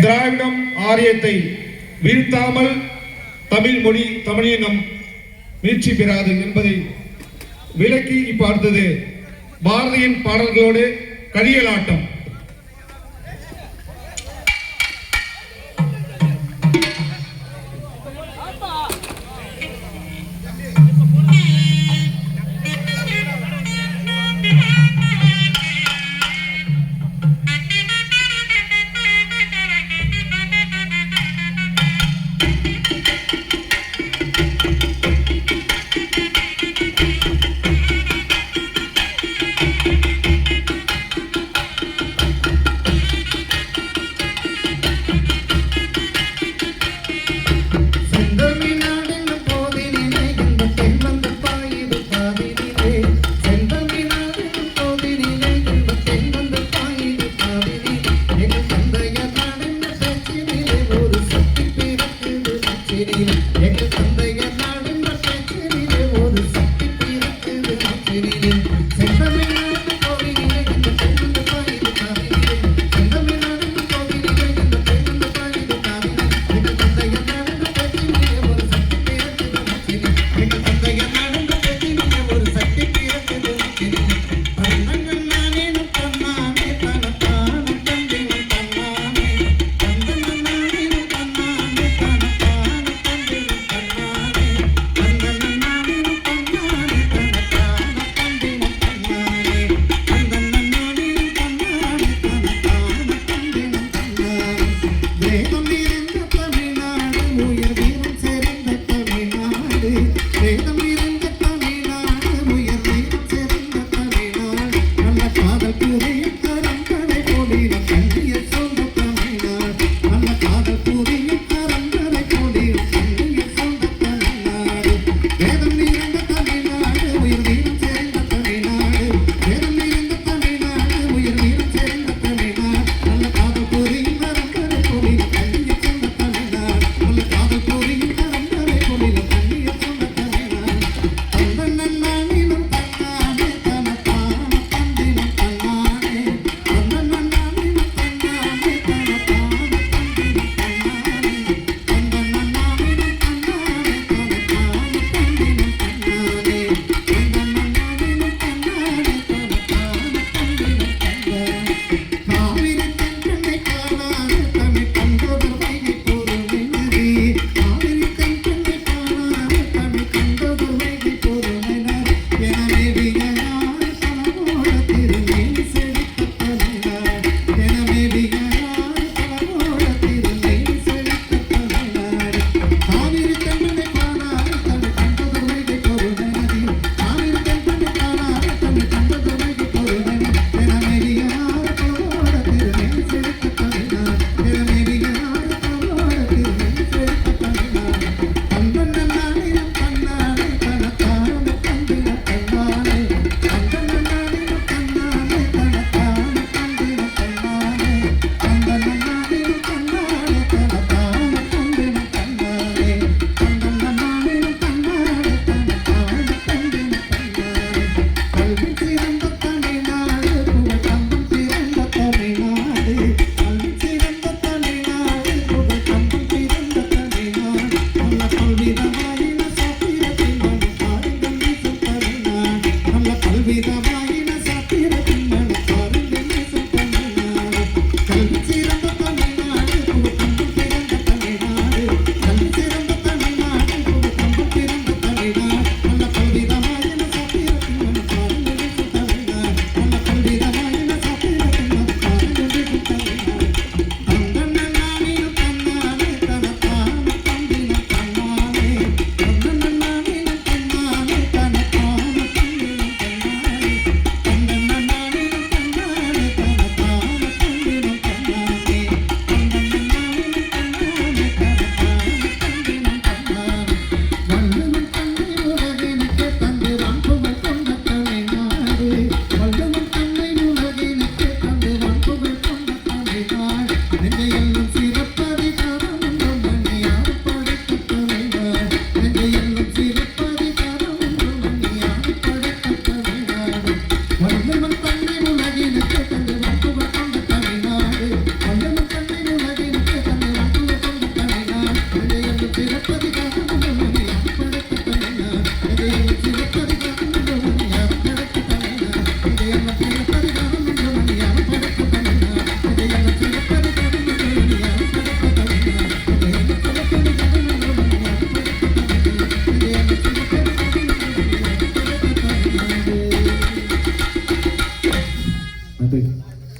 திராவிடம் ஆரியத்தை வீழ்த்தாமல் தமிழ் மொழி தமிழினம் மீழ்ச்சி பெறாது என்பதை விலக்கி இப்ப அடுத்தது பாரதியின் பாடல்களோடு கரியலாட்டம்